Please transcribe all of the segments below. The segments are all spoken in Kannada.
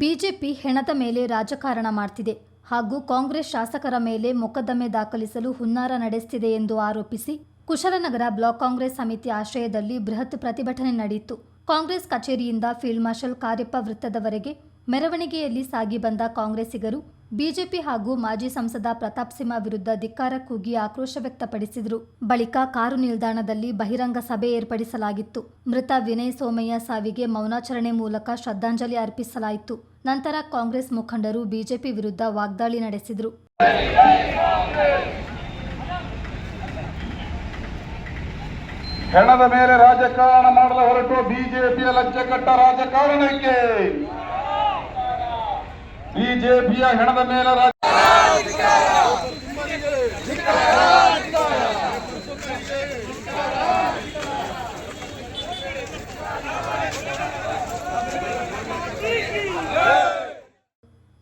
ಬಿಜೆಪಿ ಹೆಣದ ಮೇಲೆ ರಾಜಕಾರಣ ಮಾಡ್ತಿದೆ ಹಾಗೂ ಕಾಂಗ್ರೆಸ್ ಶಾಸಕರ ಮೇಲೆ ಮೊಕದ್ದಮೆ ದಾಖಲಿಸಲು ಹುನ್ನಾರ ನಡೆಸುತ್ತಿದೆ ಎಂದು ಆರೋಪಿಸಿ ಕುಶಲನಗರ ಬ್ಲಾಕ್ ಕಾಂಗ್ರೆಸ್ ಸಮಿತಿ ಆಶ್ರಯದಲ್ಲಿ ಬೃಹತ್ ಪ್ರತಿಭಟನೆ ನಡೆಯಿತು. ಕಾಂಗ್ರೆಸ್ ಕಚೇರಿಯಿಂದ ಫೀಲ್ಡ್ ಮಾರ್ಷಲ್ ಕಾರ್ಯಪ್ಪ ವೃತ್ತದವರೆಗೆ ಮೆರವಣಿಗೆಯಲ್ಲಿ ಸಾಗಿ ಬಂದ ಕಾಂಗ್ರೆಸ್ಸಿಗರು ಬಿಜೆಪಿ ಹಾಗೂ ಮಾಜಿ ಸಂಸದ ಪ್ರತಾಪ್ ಸಿಂಹ ವಿರುದ್ಧ ಧಿಕ್ಕಾರ ಕೂಗಿ ಆಕ್ರೋಶ ವ್ಯಕ್ತಪಡಿಸಿದರು. ಬಳಿಕ ಕಾರು ನಿಲ್ದಾಣದಲ್ಲಿ ಬಹಿರಂಗ ಸಭೆ ಏರ್ಪಡಿಸಲಾಗಿತ್ತು. ಮೃತ ವಿನಯ್ ಸೋಮಯ್ಯ ಸಾವಿಗೆ ಮೌನಾಚರಣೆ ಮೂಲಕ ಶ್ರದ್ಧಾಂಜಲಿ ಅರ್ಪಿಸಲಾಯಿತು. ನಂತರ ಕಾಂಗ್ರೆಸ್ ಮುಖಂಡರು ಬಿಜೆಪಿ ವಿರುದ್ಧ ವಾಗ್ದಾಳಿ ನಡೆಸಿದರು. ಮೇಲೆ ರಾಜಕಾರಣ ಮಾಡಲು ಹೊರಟು ಬಿಜೆಪಿಯ ರಾಜಕಾರಣಕ್ಕೆ. ಬಿಜೆಪಿಯ ಹೆಣದ ಮೇಲೆ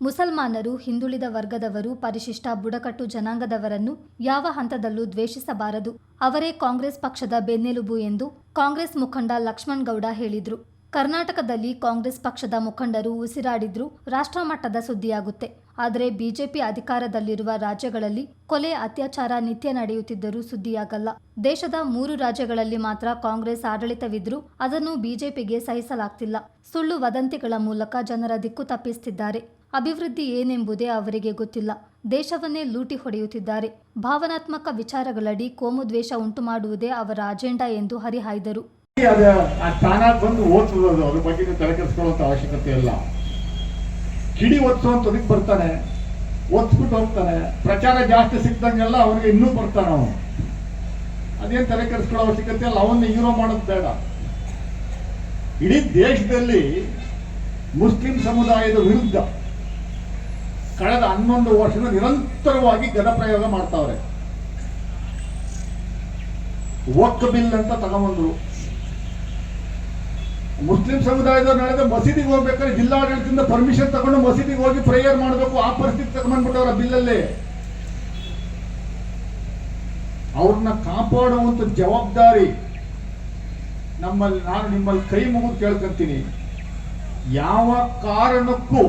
ಮುಸಲ್ಮಾನರು ಹಿಂದುಳಿದ ವರ್ಗದವರು ಪರಿಶಿಷ್ಟ ಬುಡಕಟ್ಟು ಜನಾಂಗದವರನ್ನು ಯಾವ ಹಂತದಲ್ಲೂ ದ್ವೇಷಿಸಬಾರದು. ಅವರೇ ಕಾಂಗ್ರೆಸ್ ಪಕ್ಷದ ಬೆನ್ನೆಲುಬು ಎಂದು ಕಾಂಗ್ರೆಸ್ ಮುಖಂಡ ಲಕ್ಷ್ಮಣ್ ಗೌಡ ಹೇಳಿದ್ರು. ಕರ್ನಾಟಕದಲ್ಲಿ ಕಾಂಗ್ರೆಸ್ ಪಕ್ಷದ ಮುಖಂಡರು ಉಸಿರಾಡಿದ್ರೂ, ರಾಷ್ಟ್ರ ಮಟ್ಟದ ಸುದ್ದಿಯಾಗುತ್ತೆ. ಆದರೆ ಬಿಜೆಪಿ ಅಧಿಕಾರದಲ್ಲಿರುವ ರಾಜ್ಯಗಳಲ್ಲಿ ಕೊಲೆ, ಅತ್ಯಾಚಾರ, ನಿತ್ಯ ನಡೆಯುತ್ತಿದ್ದರೂ ಸುದ್ದಿಯಾಗಲ್ಲ. ದೇಶದ ಮೂರು ರಾಜ್ಯಗಳಲ್ಲಿ ಮಾತ್ರ ಕಾಂಗ್ರೆಸ್ ಆಡಳಿತವಿದ್ರೂ ಅದನ್ನು ಬಿಜೆಪಿಗೆ ಸಹಿಸಲಾಗ್ತಿಲ್ಲ. ಸುಳ್ಳು ವದಂತಿಗಳ ಮೂಲಕ ಜನರ ದಿಕ್ಕು ತಪ್ಪಿಸುತ್ತಿದ್ದಾರೆ. ಅಭಿವೃದ್ಧಿ ಏನೆಂಬುದೇ ಅವರಿಗೆ ಗೊತ್ತಿಲ್ಲ. ದೇಶವನ್ನೇ ಲೂಟಿ ಹೊಡೆಯುತ್ತಿದ್ದಾರೆ. ಭಾವನಾತ್ಮಕ ವಿಚಾರಗಳಡಿ ಕೋಮುದ್ವೇಷ ಉಂಟುಮಾಡುವುದೇ ಅವರ ಅಜೆಂಡಾ ಎಂದು ಹರಿಹಾಯ್ದರು. ಅದ ಆ ಬಂದು ಓದ್ತದೆ ಅದು ಅದ್ರ ಬಗ್ಗೆ ನೀವು ಅವಶ್ಯಕತೆ ಇಲ್ಲ. ಕಿಡಿ ಒತ್ಸುವಂತದಕ್ಕೆ ಬರ್ತಾನೆ ಓದ್ಸ್ಬಿಟ್ಟು ಹೋಗ್ತಾನೆ. ಪ್ರಚಾರ ಜಾಸ್ತಿ ಸಿಕ್ತಂಗೆಲ್ಲ ಅವ್ರಿಗೆ ಇನ್ನೂ ಬರ್ತಾನೆ ಅವನು. ಅದೇನ್ ತಲೆ ಕೆಡಿಸ್ಕೊಳ್ಳೋ ಅವಶ್ಯಕತೆ ಇಲ್ಲ, ಅವನ್ನ ಹೀರೋ ಮಾಡೋದು ಬೇಡ. ಇಡೀ ದೇಶದಲ್ಲಿ ಮುಸ್ಲಿಂ ಸಮುದಾಯದ ವಿರುದ್ಧ ಕಳೆದ ಹನ್ನೊಂದು ವರ್ಷದ ನಿರಂತರವಾಗಿ ಗಣಪ್ರಯೋಗ ಮಾಡ್ತಾವ್ರೆ. ಒಕ್ಕ ಬಿಲ್ ಅಂತ ತಗೊಂಬಂದ್ರು. ಮುಸ್ಲಿಂ ಸಮುದಾಯದವ್ರು ನಡೆದ ಮಸೀದಿಗೆ ಹೋಗ್ಬೇಕಾದ್ರೆ ಜಿಲ್ಲಾಡಳಿತದಿಂದ ಪರ್ಮಿಷನ್ ತಗೊಂಡು ಮಸೀದಿಗೆ ಹೋಗಿ ಪ್ರೇಯರ್ ಮಾಡಬೇಕು, ಆ ಪರಿಸ್ಥಿತಿ ತಗೊಂಡ್ಬಿಟ್ಟವ್ರ ಬಿಲ್ಲಲ್ಲಿ. ಅವ್ರನ್ನ ಕಾಪಾಡುವಂತ ಜವಾಬ್ದಾರಿ ನಮ್ಮಲ್ಲಿ ನಾನು ನಿಮ್ಮಲ್ಲಿ ಕೈ ಮುಗಿದು ಕೇಳ್ಕೊಂತೀನಿ. ಯಾವ ಕಾರಣಕ್ಕೂ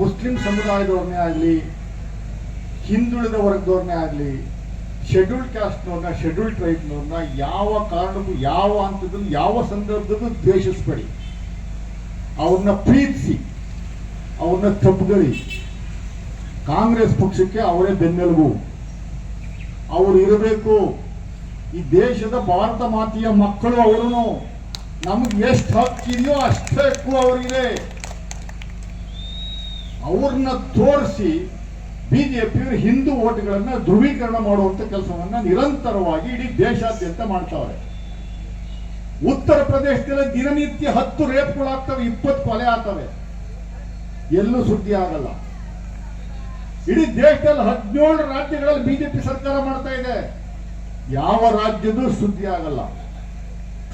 ಮುಸ್ಲಿಂ ಸಮುದಾಯದವ್ರನ್ನೇ ಆಗಲಿ ಹಿಂದುಳಿದ ವರ್ಗದವ್ರನ್ನೇ ಆಗಲಿ ಶೆಡ್ಯೂಲ್ಡ್ ಕ್ಯಾಸ್ಟ್ನವ್ರನ್ನ ಶೆಡ್ಯೂಲ್ಡ್ ಟ್ರೈಬ್ನವ್ರನ್ನ ಯಾವ ಕಾರಣಕ್ಕೂ, ಯಾವ ಹಂತದಲ್ಲೂ, ಯಾವ ಸಂದರ್ಭದಲ್ಲೂ ದ್ವೇಷಿಸ್ಬೇಡಿ. ಅವ್ರನ್ನ ಪ್ರೀತಿಸಿ, ಅವ್ರನ್ನ ತಪ್ಪುಗಳಿ. ಕಾಂಗ್ರೆಸ್ ಪಕ್ಷಕ್ಕೆ ಅವರೇ ಬೆನ್ನೆಲುಬು. ಅವರು ಇರಬೇಕು. ಈ ದೇಶದ ಭಾರತ ಮಾತೆಯ ಮಕ್ಕಳು ಅವರು ನಮ್ಗೆ ಎಷ್ಟು ಹಕ್ಕಿದೆಯೋ ಅಷ್ಟೇ ಹಕ್ಕು ಅವರಿಗೆ. ಅವ್ರನ್ನ ತೋರಿಸಿ ಬಿಜೆಪಿಯವರು ಹಿಂದೂ ಓಟ್ಗಳನ್ನ ಧ್ರುವೀಕರಣ ಮಾಡುವಂತ ಕೆಲಸವನ್ನ ನಿರಂತರವಾಗಿ ಇಡೀ ದೇಶಾದ್ಯಂತ ಮಾಡ್ತಾವ್ರೆ. ಉತ್ತರ ಪ್ರದೇಶದಲ್ಲಿ ದಿನನಿತ್ಯ ಹತ್ತು ರೇಪ್ಗಳಾಗ್ತವೆ ಇಪ್ಪತ್ತು ಕೊಲೆ ಆಗ್ತವೆ. ಎಲ್ಲೂ ಸುದ್ದಿ ಆಗಲ್ಲ. ಇಡೀ ದೇಶದಲ್ಲಿ ಹದಿನೇಳು ರಾಜ್ಯಗಳಲ್ಲಿ ಬಿಜೆಪಿ ಸರ್ಕಾರ ಮಾಡ್ತಾ ಇದೆ. ಯಾವ ರಾಜ್ಯದೂ ಸುದ್ದಿ ಆಗಲ್ಲ.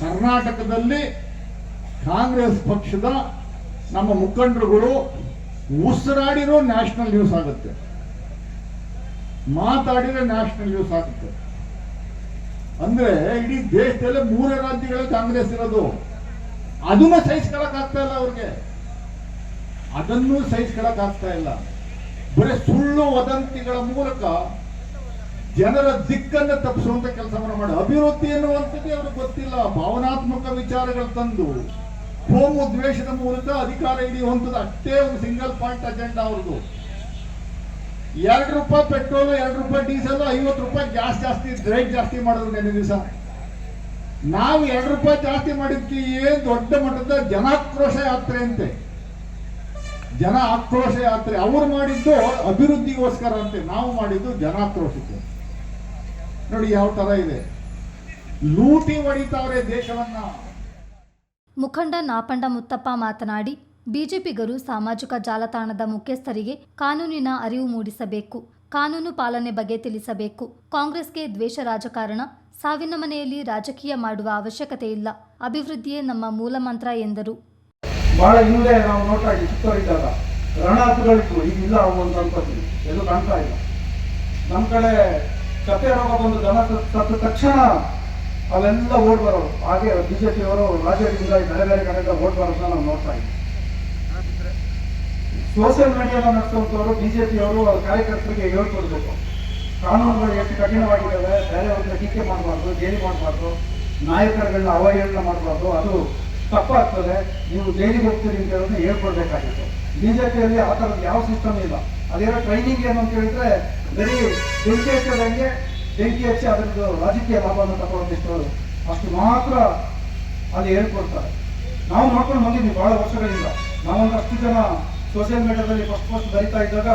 ಕರ್ನಾಟಕದಲ್ಲಿ ಕಾಂಗ್ರೆಸ್ ಪಕ್ಷದ ನಮ್ಮ ಮುಖಂಡರುಗಳು ಉಸಿರಾಡಿರೋ ನ್ಯಾಷನಲ್ ನ್ಯೂಸ್ ಆಗುತ್ತೆ. ಮಾತಾಡಿದ್ರೆ ನ್ಯಾಷನಲ್ ನ್ಯೂಸ್ ಆಗುತ್ತೆ ಅಂದ್ರೆ ಇಡೀ ದೇಶದಲ್ಲೇ ಮೂರೇ ರಾಜ್ಯಗಳಲ್ಲಿ ಕಾಂಗ್ರೆಸ್ ಇರೋದು. ಅದನ್ನ ಸಹಿಸ್ಕೊಳಕ್ ಆಗ್ತಾ ಇಲ್ಲ ಅವ್ರಿಗೆ. ಅದನ್ನು ಸಹಿಸ್ಕೊಳಕ್ ಆಗ್ತಾ ಇಲ್ಲ. ಬರೀ ಸುಳ್ಳು ವದಂತಿಗಳ ಮೂಲಕ ಜನರ ದಿಕ್ಕನ್ನು ತಪ್ಪಿಸುವಂತ ಕೆಲಸವನ್ನು ಮಾಡಿ. ಅಭಿವೃದ್ಧಿ ಎನ್ನುವಂಥದ್ದೇ ಅವ್ರಿಗೆ ಗೊತ್ತಿಲ್ಲ. ಭಾವನಾತ್ಮಕ ವಿಚಾರಗಳು ತಂದು ಕೋಮು ದ್ವೇಷದ ಮೂಲಕ ಅಧಿಕಾರ ಹಿಡಿಯುವಂಥದ್ದು ಅಷ್ಟೇ ಒಂದು ಸಿಂಗಲ್ ಪಾಯಿಂಟ್ ಅಜೆಂಡಾ ಅವ್ರದ್ದು. ಎರಡು ರೂಪಾಯಿ ಪೆಟ್ರೋಲ್, ಎರಡು ರೂಪಾಯಿ ಡೀಸೆಲ್, ಐವತ್ತು ರೂಪಾಯಿ ಗ್ಯಾಸ್ ಜಾಸ್ತಿ ರೇಟ್ ಜಾಸ್ತಿ ಮಾಡಿದ್ರು ನೆನೆ ದಿವಸ. ನಾವು ಎರಡು ರೂಪಾಯಿ ಜಾಸ್ತಿ ಮಾಡಿದ್ವಿ ಏನ್ ದೊಡ್ಡ ಮಟ್ಟದ ಜನಾಕ್ರೋಶ ಯಾತ್ರೆ ಅಂತೆ ಜನ ಆಕ್ರೋಶ ಯಾತ್ರೆ. ಅವ್ರು ಮಾಡಿದ್ದು ಅಭಿವೃದ್ಧಿಗೋಸ್ಕರ ಅಂತೆ. ನಾವು ಮಾಡಿದ್ದು ಜನಾಕ್ರೋಶಕ್ಕೆ. ನೋಡಿ ಯಾವ ತರ ಇದೆ. ಲೂಟಿ ಹೊಡಿತಾವ್ರೆ ದೇಶವನ್ನ. ಮುಖಂಡ ನಾಪಂಡ ಮುತ್ತಪ್ಪ ಮಾತನಾಡಿ ಬಿಜೆಪಿಗರು ಸಾಮಾಜಿಕ ಜಾಲತಾಣದ ಮುಖ್ಯಸ್ಥರಿಗೆ ಕಾನೂನಿನ ಅರಿವು ಮೂಡಿಸಬೇಕು, ಕಾನೂನು ಪಾಲನೆ ಬಗ್ಗೆ ತಿಳಿಸಬೇಕು. ಕಾಂಗ್ರೆಸ್ಗೆ ದ್ವೇಷ ರಾಜಕಾರಣ, ಸಾವಿನ ಮನೆಯಲ್ಲಿ ರಾಜಕೀಯ ಮಾಡುವ ಅವಶ್ಯಕತೆ ಇಲ್ಲ, ಅಭಿವೃದ್ಧಿಯೇ ನಮ್ಮ ಮೂಲಮಂತ್ರ ಎಂದರು. ಬಹಳ ಹಿಂದೆ ನಾವು ನೋಡ್ತಾ ಇದ್ದೀವಿ ಚಿಕ್ಕವರಿದ್ದಾಗ. ರಣಹಕ್ಕುಗಳಿತ್ತು ಈಗ ಇಲ್ಲ ಅವು ಒಂದು ಸ್ವಲ್ಪ ಎಲ್ಲೂ ಕಾಣ್ತಾ ಇಲ್ಲ. ನಮ್ಮ ಕಡೆ ಕತೆ ರೋಗ ಬಂದು ದನ ತತ್ತ ತಕ್ಷಣ ಅವೆಲ್ಲ ಓಡ್ ಬರೋರು. ಹಾಗೆ ಬಿಜೆಪಿಯವರು ರಾಜ್ಯದಿಂದ ಬೇರೆ ಬೇರೆ ಕಡೆಯಿಂದ ಓಡ್ ಬರೋದನ್ನ ನಾವು ನೋಡ್ತಾ ಇದ್ವಿ. ಸೋಷಿಯಲ್ ಮೀಡಿಯಾದ ನಡೆಸುವಂತವರು, ಬಿಜೆಪಿಯವರು ಕಾರ್ಯಕರ್ತರಿಗೆ ಹೇಳ್ಕೊಡ್ಬೇಕು. ಕಾನೂನುಗಳು ಎಷ್ಟು ಕಠಿಣವಾಗಿದ್ದಾವೆ ಬೇರೆಯವ್ರನ್ನ ಟೀಕೆ ಮಾಡಬಾರ್ದು, ಜೈಲಿ ಮಾಡಬಾರ್ದು, ನಾಯಕರುಗಳನ್ನ ಅವಹೇಳನ ಮಾಡಬಾರ್ದು, ಅದು ತಪ್ಪಾಗ್ತದೆ. ನೀವು ಜೈಲಿಗೆ ಹೋಗ್ತೀರಿ ಅಂತ ಹೇಳೋದನ್ನ ಹೇಳ್ಕೊಡ್ಬೇಕಾಗಿತ್ತು. ಬಿಜೆಪಿಯಲ್ಲಿ ಆ ಥರದ್ದು ಯಾವ ಸಿಸ್ಟಮ್ ಇಲ್ಲ. ಅದೇನೋ ಟ್ರೈನಿಂಗ್ ಏನು ಅಂತ ಹೇಳಿದ್ರೆ, ಬರೀ ಬೆಂಕಿ ಹಚ್ಚೋದಂಗೆ ಬೆಂಕಿ ಹಚ್ಚಿ ಅದರದ್ದು ರಾಜಕೀಯ ಲಾಭವನ್ನು ತಗೊಳ್ಳೋದಿಷ್ಟು ಅಷ್ಟು ಮಾತ್ರ ಅಲ್ಲಿ ಹೇಳ್ಕೊಡ್ತಾರೆ. ನಾವು ನೋಡ್ಕೊಂಡು ಬಂದಿದ್ದೀವಿ ಬಹಳ ವರ್ಷಗಳಿಂದ. ನಾವೊಂದು ಅಷ್ಟು ಜನ ಸೋಷಿಯಲ್ ಮೀಡಿಯಾದಲ್ಲಿ ಫಸ್ಟ್ ಫಸ್ಟ್ ಬರಿತಾ ಇದ್ದಾಗ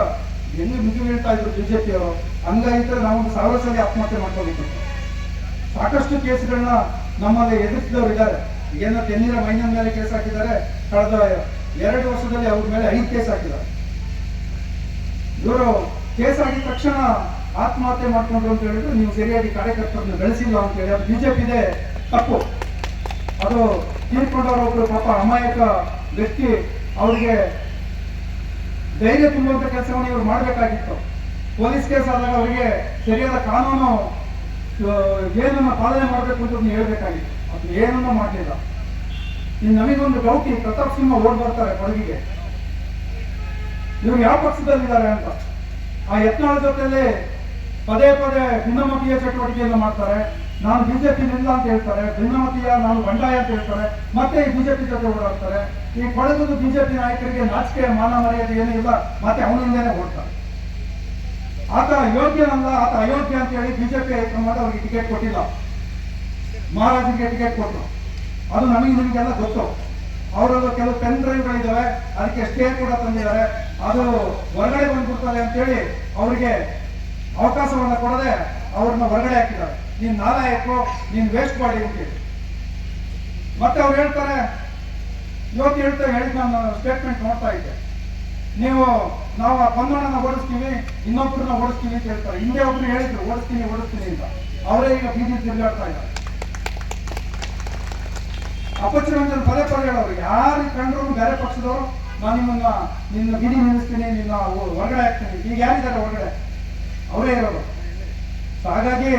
ಹೆಂಗೆ ಮಿಗಿ ಬೀಳ್ತಾ ಇದ್ರು ಬಿಜೆಪಿಯವರು ಹಂಗಾಗಿದ್ರೆ ನಾವು ಸಾವಿರ ಸಲ ಆತ್ಮಹತ್ಯೆ ಮಾಡ್ಕೋಬೇಕು ಸಾಕಷ್ಟು ಕೇಸ್ಗಳನ್ನ ನಮ್ಮಲ್ಲಿ ಎದುರಿಸಿದವರು ಇದ್ದಾರೆ. ಏನೋ ತೆನ್ನೀರ ಮೈನ ಮೇಲೆ ಕೇಸ್ ಹಾಕಿದ್ದಾರೆ. ಕಳೆದ ಎರಡು ವರ್ಷದಲ್ಲಿ ಅವ್ರ ಮೇಲೆ ಐದು ಕೇಸ್ ಹಾಕಿದ್ದಾರೆ. ಇವರು ಕೇಸ್ ಆಗಿದ ತಕ್ಷಣ ಆತ್ಮಹತ್ಯೆ ಮಾಡ್ಕೊಂಡ್ರು ಅಂತ ಹೇಳಿದ್ರೆ ನೀವು ಸರಿಯಾಗಿ ಕಾರ್ಯಕರ್ತರನ್ನ ಬೆಳೆಸಿಲ್ಲ ಅಂತ ಹೇಳಿ, ಅದು ಬಿಜೆಪಿದೆ ತಪ್ಪು. ಅದು ತೀರ್ಕೊಂಡವರೊಬ್ರು ಪಾಪ ಅಮಾಯಕ ವ್ಯಕ್ತಿ, ಅವರಿಗೆ ಧೈರ್ಯ ತುಂಬುವಂತ ಕೆಲಸವನ್ನು ಇವರು ಮಾಡಬೇಕಾಗಿತ್ತು. ಪೊಲೀಸ್ ಕೇಸ್ ಆದಾಗ ಅವರಿಗೆ ಸರಿಯಾದ ಕಾನೂನು ಏನನ್ನ ಪಾಲನೆ ಮಾಡಬೇಕು ಅಂತ ಹೇಳ್ಬೇಕಾಗಿತ್ತು. ಅದು ಏನನ್ನ ಮಾಡಲಿಲ್ಲ. ಇನ್ನು ನಮಗೊಂದು ಗೌತಿ ಪ್ರತಾಪ್ ಸಿಂಹ ಓಡ್ ಬರ್ತಾರೆ ಕೊಡಗಿಗೆ. ಇವ್ರು ಯಾವ ಪಕ್ಷದಲ್ಲಿದ್ದಾರೆ ಅಂತ. ಆ ಯತ್ನಾಳ ಜೊತೆಯಲ್ಲಿ ಪದೇ ಪದೇ ಭಿನ್ನಮತೀಯ ಚಟುವಟಿಕೆಯನ್ನು ಮಾಡ್ತಾರೆ. ನಾನು ಬಿಜೆಪಿ ನಿಲ್ಲ ಅಂತ ಹೇಳ್ತಾರೆ ಭಿನ್ನಮತೀಯ ನಾನು ಬಂಡಾಯ ಅಂತ ಹೇಳ್ತಾರೆ, ಮತ್ತೆ ಈ ಬಿಜೆಪಿ ಜೊತೆ ಓಡಾಡ್ತಾರೆ. ಈ ಕೊಡಗದ ಬಿಜೆಪಿ ನಾಯಕರಿಗೆ ನಾಚಿಕೆ ಮಾನ ಮರ್ಯಾದೆ ಏನೂ ಇಲ್ಲ, ಮತ್ತೆ ಅವನಿಂದನೇ ಓಡ್ತಾರೆ ಆತ ಯೋಗ್ಯನಲ್ಲ ಆತ ಅಯೋಗ್ಯ ಅಂತ ಹೇಳಿ ಬಿಜೆಪಿ ಹೈಕಮಾಂಡ್ ಅವರಿಗೆ ಟಿಕೆಟ್ ಕೊಟ್ಟಿಲ್ಲ. ಮಹಾರಾಜನಿಗೆ ಟಿಕೆಟ್ ಕೊಟ್ಟರು ಅದು ನಮಗೆ ನಿಮಗೆಲ್ಲ ಗೊತ್ತು. ಅವರದ್ದು ಕೆಲವು ಪೆನ್ ಡ್ರೈವ್ಗಳಿದ್ದಾವೆ ಅದಕ್ಕೆ ಸ್ಟೇ ಕೂಡ ತಂದಿದ್ದಾರೆ. ಅದು ಹೊರಗಡೆ ಬಂದ್ಬಿಡ್ತಾರೆ ಅಂತೇಳಿ ಅವರಿಗೆ ಅವಕಾಶವನ್ನ ಕೊಡದೆ ಅವ್ರನ್ನ ಹೊರಗಡೆ ಹಾಕಿದ್ದಾರೆ. ನೀನ್ ನಾಲಾಯಕೋ, ನೀನ್ ವೇಸ್ಟ್ ಮಾಡಿ ಅಂತೇಳಿ ಮತ್ತೆ ಅವ್ರು ಹೇಳ್ತಾರೆ, ಇವತ್ತು ಹೇಳ್ತಾ ಹೇಳಿದ ನಾನು ಸ್ಟೇಟ್ಮೆಂಟ್ ನೋಡ್ತಾ ಇದ್ದೆ. ನೀವು, ನಾವು ಆ ಪಂದಣ್ಣನ ಓಡಿಸ್ತೀವಿ ಇನ್ನೊಬ್ಬರನ್ನ ಓಡಿಸ್ತೀವಿ ಅಂತ ಹೇಳ್ತಾರೆ. ಹಿಂದೆ ಒಬ್ರು ಹೇಳಿದ್ರು, ಓಡಿಸ್ತೀನಿ ಓಡಿಸ್ತೀನಿ ಅಂತ. ಅವರೇ ಈಗ ಬೀದಿ ತಿರುಗಾಡ್ತಾ ಇದ್ದಾರೆ. ಅಪಚುರಂಜನ್ ಪದೇ ಪದೇ ಹೇಳೋರು, ಯಾರು ಕಂಡ್ರು ಬೇರೆ ಪಕ್ಷದವರು, ನಾನು ನಿಮ್ಮನ್ನ, ನಿನ್ನ ಬಿಡಿ ನಿಲ್ಲಿಸ್ತೀನಿ, ನಿನ್ನ ಹೊರಗಡೆ ಹಾಕ್ತೀನಿ. ಈಗ ಯಾರಿದ್ದಾರೆ ಹೊರಗಡೆ? ಅವರೇ So ಹಾಗಾಗಿ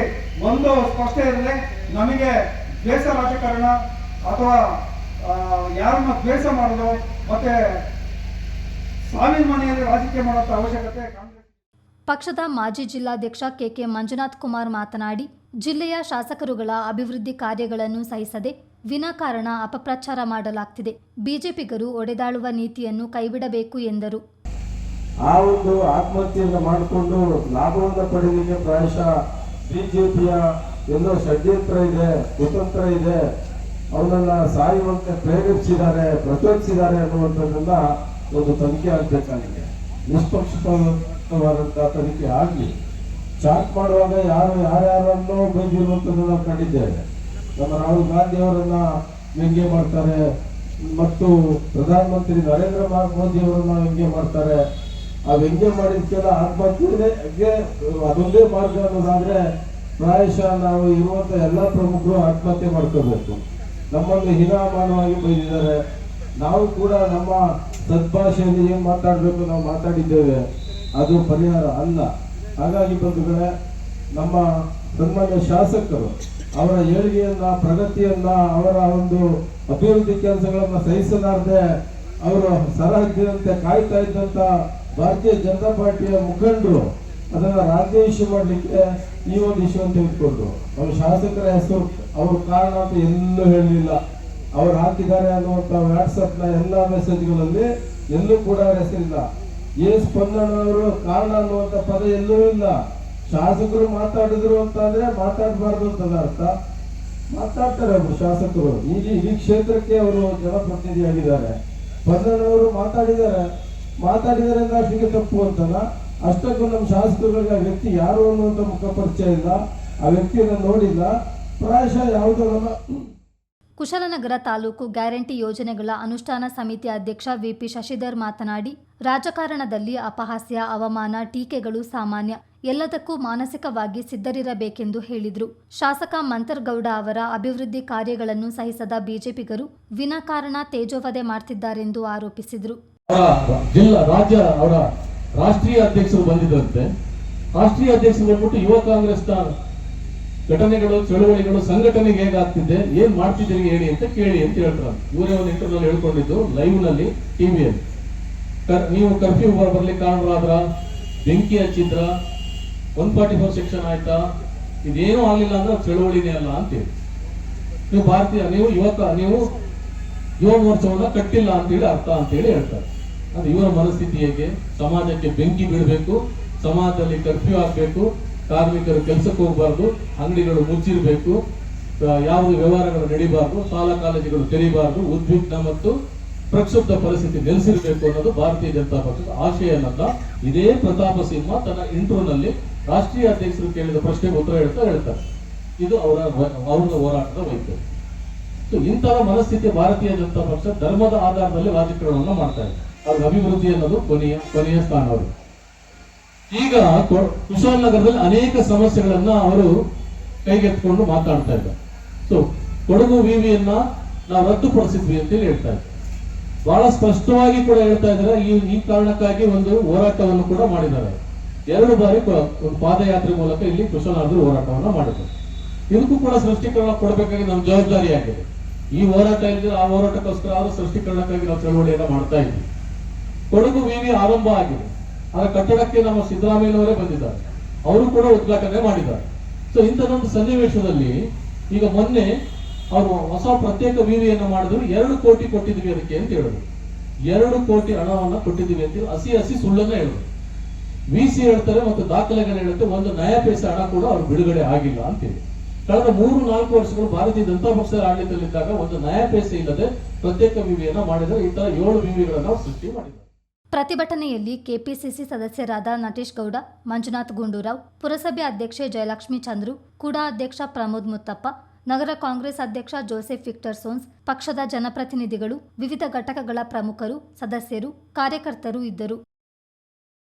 ಒಂದು ಸ್ಪಷ್ಟ ಇರಲಿ ನಮಗೆ ದ್ವೇಷ ರಾಜಕಾರಣ ಅಥವಾ ಯಾರನ್ನ ದ್ವೇಷ ಮಾಡೋದು ಮತ್ತೆ ಸಾವಿನ ಮನೆಯಲ್ಲಿ ರಾಜಕೀಯ ಮಾಡುವಂತ ಅವಶ್ಯಕತೆ ಪಕ್ಷದ ಮಾಜಿ ಜಿಲ್ಲಾಧ್ಯಕ್ಷ ಕೆಕೆ ಮಂಜುನಾಥ್ ಕುಮಾರ್ ಮಾತನಾಡಿ, ಜಿಲ್ಲೆಯ ಶಾಸಕರುಗಳ ಅಭಿವೃದ್ಧಿ ಕಾರ್ಯಗಳನ್ನು ಸಹಿಸದೆ ವಿನಾಕಾರಣ ಅಪಪ್ರಚಾರ ಮಾಡಲಾಗ್ತಿದೆ. ಬಿಜೆಪಿಗರು ಒಡೆದಾಳುವ ನೀತಿಯನ್ನು ಕೈಬಿಡಬೇಕು ಎಂದರು. ಆ ಒಂದು ಆತ್ಮಹತ್ಯೆಯನ್ನು ಮಾಡಿಕೊಂಡು ಲಾಭವನ್ನು ಪಡೆಯಲಿಕ್ಕೆ ಪ್ರಾಯಶಃ ಬಿಜೆಪಿಯ ಎಲ್ಲೋ ಷಡ್ಯಂತ್ರ ಇದೆ, ಕುತಂತ್ರ ಇದೆ. ಅವನನ್ನ ಸಾಯುವಂತೆ ಪ್ರೇರೇಪಿಸಿದ್ದಾರೆ, ಪ್ರಚೋದಿಸಿದ್ದಾರೆ ಅನ್ನುವಂಥದ್ದನ್ನ ಒಂದು ತನಿಖೆ ಆಗಬೇಕಾಗಿದೆ. ನಿಷ್ಪಕ್ಷಪಾತವಾದಂತಹ ತನಿಖೆ ಆಗಲಿ. ಚಾಟ್ ಮಾಡುವಾಗ ಯಾರು, ಯಾರ್ಯಾರನ್ನೋ ಬೈದಿರುವಂಥದ್ದು ನಾವು ಕಂಡಿದ್ದೇವೆ. ನಮ್ಮ ರಾಹುಲ್ ಗಾಂಧಿ ಅವರನ್ನ ವ್ಯಂಗ್ಯ ಮಾಡ್ತಾರೆ. ಮತ್ತು ಪ್ರಧಾನಮಂತ್ರಿ ನರೇಂದ್ರ ಮೋದಿ ಅವರನ್ನ ವ್ಯಂಗ್ಯ ಮಾಡ್ತಾರೆ. ಆ ವ್ಯಂಗ್ಯ ಮಾಡಿದ್ಕೆಲ್ಲ ಆತ್ಮಹತ್ಯೆಗೆ ಅದೊಂದೇ ಮಾರ್ಗ ಅನ್ನೋದಾದ್ರೆ ಪ್ರಾಯಶಃ ನಾವು ಇರುವಂತ ಎಲ್ಲ ಪ್ರಮುಖರು ಆತ್ಮಹತ್ಯೆ ಮಾಡ್ಕೋಬೇಕು. ನಮ್ಮಲ್ಲಿ ಹೀನಾಮಾನವಾಗಿ ಬೈದಿದ್ದಾರೆ. ನಾವು ಕೂಡ ನಮ್ಮ ಸದ್ಭಾಷೆಯಲ್ಲಿ ಏನು ಮಾತಾಡಬೇಕು ನಾವು ಮಾತಾಡಿದ್ದೇವೆ. ಅದು ಪರಿಹಾರ ಅಲ್ಲ. ಹಾಗಾಗಿ ಬಂಧುಗಳೇ, ನಮ್ಮ ಸನ್ಮಾನ್ಯ ಶಾಸಕರು ಅವರ ಏಳಿಗೆಯನ್ನ, ಪ್ರಗತಿಯನ್ನ, ಅವರ ಒಂದು ಅಭಿವೃದ್ಧಿ ಕೆಲಸಗಳನ್ನ ಸಹಿಸಲಾರದೆ ಅವರು ಸರಹದ್ದಿನಂತೆ ಕಾಯ್ತಾ ಇದ್ದಂತ ಭಾರತೀಯ ಜನತಾ ಪಾರ್ಟಿಯ ಮುಖಂಡರು ಅದನ್ನು ರಾಜ್ಯ ವಿಷಯ ಮಾಡಲಿಕ್ಕೆ ಈ ಒಂದು ವಿಷಯವನ್ನು ತೆಗೆದುಕೊಂಡ್ರು ಅವ್ರ ಶಾಸಕರ ಹೆಸರು, ಅವ್ರ ಕಾರಣ ಅಂತ ಎಲ್ಲೂ ಹೇಳಲಿಲ್ಲ. ಅವ್ರು ಹಾಕಿದ್ದಾರೆ ಅನ್ನುವಂಥ ವಾಟ್ಸಪ್ನ ಎಲ್ಲ ಎಲ್ಲಾ ಮೆಸೇಜ್ಗಳಲ್ಲಿ ಎಲ್ಲೂ ಕೂಡ ಅವ್ರ ಹೆಸರಿಲ್ಲ. ಎ ಸ್ಪಂದನವರು ಕಾರಣ ಅನ್ನುವಂಥ ಪದ ಎಲ್ಲೂ ಇಲ್ಲ. ಶಾಸಕರು ಮಾತಾಡಿದ್ರು ಅಂತ ಅಂದ್ರೆ ಮಾತಾಡಬಾರ್ದು ಅಂತ ಅರ್ಥ. ಮಾತಾಡ್ತಾರೆ ಅವರು ಶಾಸಕರು. ಈ ಈ ಕ್ಷೇತ್ರಕ್ಕೆ ಅವರು ಜನಪ್ರತಿನಿಧಿಯಾಗಿದ್ದಾರೆ. ಸ್ಪಂದನವರು ಮಾತಾಡಿದ್ದಾರೆ. ಮಾತಾಡಿದ್ದಾರೆ ಅಷ್ಟಕ್ಕೆ ತಪ್ಪು ಅಂತಲ್ಲ. ಅಷ್ಟಕ್ಕೂ ನಮ್ಮ ಶಾಸಕರುಗಳಿಗೆ ಆ ವ್ಯಕ್ತಿ ಯಾರು ಅನ್ನುವಂಥ ಮುಖ ಪರಿಚಯ ಇಲ್ಲ. ಆ ವ್ಯಕ್ತಿಯನ್ನು ನೋಡಿಲ್ಲ. ಪ್ರಾಯಶಃ ಯಾವುದೋ ನಮ್ಮ ಕುಶಲನಗರ ತಾಲೂಕು ಗ್ಯಾರಂಟಿ ಯೋಜನೆಗಳ ಅನುಷ್ಠಾನ ಸಮಿತಿ ಅಧ್ಯಕ್ಷ ವಿಪಿ ಶಶಿಧರ್ ಮಾತನಾಡಿ, ರಾಜಕಾರಣದಲ್ಲಿ ಅಪಹಾಸ್ಯ, ಅವಮಾನ, ಟೀಕೆಗಳು ಸಾಮಾನ್ಯ. ಎಲ್ಲದಕ್ಕೂ ಮಾನಸಿಕವಾಗಿ ಸಿದ್ಧರಿರಬೇಕೆಂದು ಹೇಳಿದರು. ಶಾಸಕ ಮಂತರ್ಗೌಡ ಅವರ ಅಭಿವೃದ್ಧಿ ಕಾರ್ಯಗಳನ್ನು ಸಹಿಸದ ಬಿಜೆಪಿಗರು ವಿನಾಕಾರಣ ತೇಜೋವಧೆ ಮಾಡ್ತಿದ್ದಾರೆಂದು ಆರೋಪಿಸಿದರು. ಜಿಲ್ಲಾ, ರಾಜ್ಯ ಅವರ ರಾಷ್ಟ್ರೀಯ ಅಧ್ಯಕ್ಷರು ಬಂದಿದ್ದಂತೆ ರಾಷ್ಟ್ರೀಯ ಅಧ್ಯಕ್ಷರು ಬಂದ್ಬಿಟ್ಟು ಯುವ ಕಾಂಗ್ರೆಸ್ನ ಘಟನೆಗಳು, ಚಳುವಳಿಗಳು, ಸಂಘಟನೆಗೆ ಹೇಗಾಗ್ತಿದೆ, ಏನ್ ಮಾಡ್ತಿದ್ದೀರಿ ಹೇಳಿ ಅಂತ ಕೇಳಿ ಅಂತ ಹೇಳ್ತಾರೆ. ಇವರೇ ಒಂದು ಇಂಟರ್ನಲ್ ಹೇಳ್ಕೊಂಡಿದ್ದು ಲೈವ್ನಲ್ಲಿ ಟಿವಿಯಲ್ಲಿ ನೀವು ಕರ್ಫ್ಯೂ ಬರ್ಲಿಕ್ಕೆ ಕಾರಣರಾದ್ರ, ಬೆಂಕಿ ಹಚ್ಚಿದ್ರ ಒನ್ ಫಾರ್ಟಿ ಫೋರ್ ಸೆಕ್ಷನ್ ಆಯ್ತಾ, ಇದೇನು ಆಗಲಿಲ್ಲ ಅಂದ್ರೆ ಅದು ಚಳುವಳಿನೇ ಅಲ್ಲ ಅಂತೇಳಿ ನೀವು ಭಾರತೀಯ, ನೀವು ಯುವಕ, ನೀವು ಯುವ ಮೋರ್ಚಾವನ್ನ ಕಟ್ಟಿಲ್ಲ ಅಂತೇಳಿ ಅರ್ಥ ಅಂತೇಳಿ ಹೇಳ್ತಾರೆ. ಅಂದ್ರೆ ಇವರ ಮನಸ್ಥಿತಿ ಹೇಗೆ? ಸಮಾಜಕ್ಕೆ ಬೆಂಕಿ ಬೀಳಬೇಕು, ಸಮಾಜದಲ್ಲಿ ಕರ್ಫ್ಯೂ ಆಗಬೇಕು, ಕಾರ್ಮಿಕರು ಕೆಲಸಕ್ಕೆ ಹೋಗಬಾರ್ದು, ಅಂಗಡಿಗಳು ಮುಚ್ಚಿರಬೇಕು ಯಾವುದೇ ವ್ಯವಹಾರಗಳು ನಡೀಬಾರ್ದು, ಶಾಲಾ ಕಾಲೇಜುಗಳು ತೆರೀಬಾರ್ದು, ಉದ್ವಿಗ್ನ ಮತ್ತು ಪ್ರಕ್ಷುಬ್ಧ ಪರಿಸ್ಥಿತಿ ನೆಲೆಸಿರಬೇಕು ಅನ್ನೋದು ಭಾರತೀಯ ಜನತಾ ಪಕ್ಷದ ಆಶಯ ಅನ್ನೋದ ಇದೇ ಪ್ರತಾಪ ಸಿಂಹ ತನ್ನ ಇಂಟ್ರೋನಲ್ಲಿ ರಾಷ್ಟ್ರೀಯ ಅಧ್ಯಕ್ಷರು ಕೇಳಿದ ಪ್ರಶ್ನೆಗೆ ಉತ್ತರ ಹೇಳ್ತಾ ಹೇಳ್ತಾರೆ. ಇದು ಅವರ ಅವರ ಹೋರಾಟದ ವೈದ್ಯರು ಇಂತಹ ಮನಸ್ಥಿತಿ ಭಾರತೀಯ ಜನತಾ ಪಕ್ಷ ಧರ್ಮದ ಆಧಾರದಲ್ಲಿ ರಾಜಕಾರಣವನ್ನು ಮಾಡ್ತಾ ಇದೆ. ಅವ್ರ ಅಭಿವೃದ್ಧಿ ಅನ್ನೋದು ಕೊನೆಯ ಕೊನೆಯ ಸ್ಥಾನ ಅವರು. ಈಗ ಕುಶಾಲ್ ನಗರದಲ್ಲಿ ಅನೇಕ ಸಮಸ್ಯೆಗಳನ್ನ ಅವರು ಕೈಗೆತ್ತಿಕೊಂಡು ಮಾತಾಡ್ತಾ ಇದ್ದಾರೆ. ಸೊ ಕೊಡಗು ವಿವಿಯನ್ನ ನಾವು ರದ್ದುಪಡಿಸಿದ್ವಿ ಅಂತೇಳಿ ಹೇಳ್ತಾ ಇದ್ದಾರೆ. ಬಹಳ ಸ್ಪಷ್ಟವಾಗಿ ಕೂಡ ಹೇಳ್ತಾ ಇದ್ದಾರೆ, ಈ ಈ ಕಾರಣಕ್ಕಾಗಿ ಒಂದು ಹೋರಾಟವನ್ನು ಕೂಡ ಮಾಡಿದ್ದಾರೆ. ಎರಡು ಬಾರಿ ಒಂದು ಪಾದಯಾತ್ರೆ ಮೂಲಕ ಇಲ್ಲಿ ಕುಶಾಲನಗರದಲ್ಲಿ ಹೋರಾಟವನ್ನು ಮಾಡಿದ್ದಾರೆ. ಇದಕ್ಕೂ ಕೂಡ ಸೃಷ್ಟೀಕರಣ ಕೊಡಬೇಕಾಗಿ ನಮ್ಮ ಜವಾಬ್ದಾರಿ ಆಗಿದೆ ಈ ಹೋರಾಟ ಇಲ್ಲದೆ ಆ ಹೋರಾಟಕ್ಕೋಸ್ಕರ ಆದ್ರೂ ಸೃಷ್ಟೀಕರಣಕ್ಕಾಗಿ ನಾವು ಚಳವಳಿಯನ್ನ ಮಾಡ್ತಾ ಇದ್ವಿ ಕೊಡಗು ವಿವಿ ಆರಂಭ ಆಗಿದೆ. ಅದರ ಕಟ್ಟಡಕ್ಕೆ ನಮ್ಮ ಸಿದ್ದರಾಮಯ್ಯನವರೇ ಬಂದಿದ್ದಾರೆ. ಅವರು ಕೂಡ ಉದ್ಘಾಟನೆ ಮಾಡಿದ್ದಾರೆ. ಸೊ ಇಂಥದೊಂದು ಸನ್ನಿವೇಶದಲ್ಲಿ ಈಗ ಮೊನ್ನೆ ಅವರು ಹೊಸ ಪ್ರತ್ಯೇಕ ವಿವಿಯನ್ನು ಮಾಡಿದ್ರು. ಎರಡು ಕೋಟಿ ಕೊಟ್ಟಿದ್ವಿ ಅದಕ್ಕೆ ಅಂತ ಹೇಳಿದ್ರು. ಎರಡು ಕೋಟಿ ಹಣವನ್ನ ಕೊಟ್ಟಿದ್ದೀವಿ ಅಂತ ಹೇಳಿ ಹಸಿ ಹಸಿ ಸುಳ್ಳನ್ನ ಹೇಳಿದ್ರು. ವಿ ಸಿ ಹೇಳ್ತಾರೆ ಮತ್ತು ದಾಖಲೆಗಳು ಹೇಳುತ್ತೆ. ಒಂದು ನಯ ಹಣ ಕೂಡ ಅವ್ರು ಬಿಡುಗಡೆ ಆಗಿಲ್ಲ ಅಂತೇಳಿ ಕಳೆದ ಮೂರು, ನಾಲ್ಕು ವರ್ಷಗಳು ಭಾರತೀಯ ಜನತಾ ಪಕ್ಷದ ಆಡಳಿತದಲ್ಲಿದ್ದಾಗ ಒಂದು ನಯ ಇಲ್ಲದೆ ಪ್ರತ್ಯೇಕ ವಿವಿಯನ್ನ ಮಾಡಿದರೆ. ಈ ತರ ಏಳು ವಿವಿಗಳನ್ನ ಸೃಷ್ಟಿ ಮಾಡಿದ್ದಾರೆ ಪ್ರತಿಭಟನೆಯಲ್ಲಿ ಕೆಪಿಸಿಸಿ ಸದಸ್ಯರಾದ ನಟೇಶ್ ಗೌಡ, ಮಂಜುನಾಥ್ ಗುಂಡೂರಾವ್, ಪುರಸಭೆ ಅಧ್ಯಕ್ಷೆ ಜಯಲಕ್ಷ್ಮಿ ಚಂದ್ರು, ಕೂಡ ಅಧ್ಯಕ್ಷ ಪ್ರಮೋದ್ ಮುತ್ತಪ್ಪ, ನಗರ ಕಾಂಗ್ರೆಸ್ ಅಧ್ಯಕ್ಷ ಜೋಸೆಫ್ ವಿಕ್ಟರ್ ಸೋನ್ಸ್, ಪಕ್ಷದ ಜನಪ್ರತಿನಿಧಿಗಳು, ವಿವಿಧ ಘಟಕಗಳ ಪ್ರಮುಖರು, ಸದಸ್ಯರು, ಕಾರ್ಯಕರ್ತರು ಇದ್ದರು.